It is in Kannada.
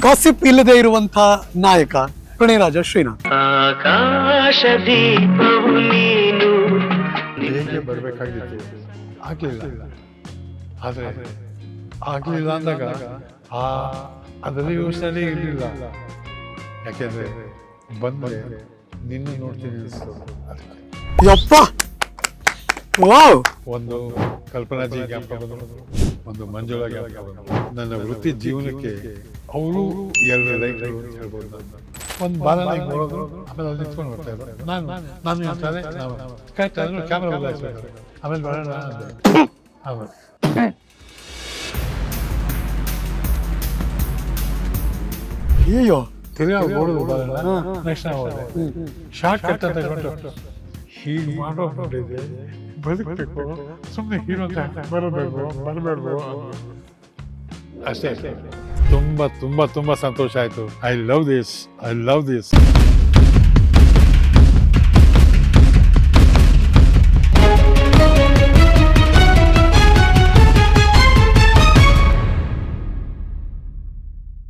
ಗಾಸಿಪ್ ಇಲ್ಲದೆ ಇರುವಂತಹ ನಾಯಕ ಪ್ರಣಯರಾಜ ಶ್ರೀನಾಥ್. ಆಕಾಶದೀಪವು ನೀನು ಹೇಗೆ ಬರಬೇಕಾಗಿತ್ತು. ಆಗಲಿಲ್ಲ ಆದರೆ ಆಗಲಿಲ್ಲ ಅಂದಾಗ ಆ ಅದರಲ್ಲಿ ಯೋಚನೆ ಇರಲಿಲ್ಲ. ಯಾಕೆಂದ್ರೆ ಬಂದ್ರೆ ನಿನ್ನ ನೋಡ್ತೀನಿ ಅನಿಸ್ತು. ಅದಕ್ಕೆ. ಯಪ್ಪ! ವಾವ್. ಒಂದು ಕಲ್ಪನಾಜಿ ಜ್ಞಾಪಕ ಒಂದು ಮಂಜುಳಾ ಜ್ಞಾಪಕ ನನ್ನ ವೃತ್ತಿ ಜೀವನಕ್ಕೆ ಅವರು ಎರಡು ಅಂತ ಹೇಳ್ಬೋದು. ಒಂದು ಬಾಲನ ನೋಡೋದು ಆಮೇಲೆ ಅಲ್ಲಿ ನಿಂತ್ಕೊಂಡು ಬರ್ತಾ ಇದ್ರು. ನಾನು ನಾನು ನಾವು ಕರೆಕ್ಟ್ ಅಂದ್ರೆ ಕ್ಯಾಮ್ರಾ ಬದಲಾಯಿಸ್ಬೇಕು. ಆಮೇಲೆ ಬರೋಣ ಆಮೇಲೆ ಅಯ್ಯೋ ತಿರ್ಗಾ ಓಡೋದು ಬರೋಣ ನೆಕ್ಸ್ಟ್ ನಾವು ಶಾರ್ಟ್ ಕಟ್ ಅಂತ ಹೀಗೆ ಮಾಡೋ ನೋಡಿದೆ ಬದುಕಬೇಕು. ಸುಮ್ಮನೆ ಹೀರೋ ಅಂತ ಬರಬೇಕು ಅಷ್ಟೇ ಅಷ್ಟೇ. ತುಂಬ ತುಂಬ ತುಂಬ ಸಂತೋಷ ಆಯಿತು. I love this I love this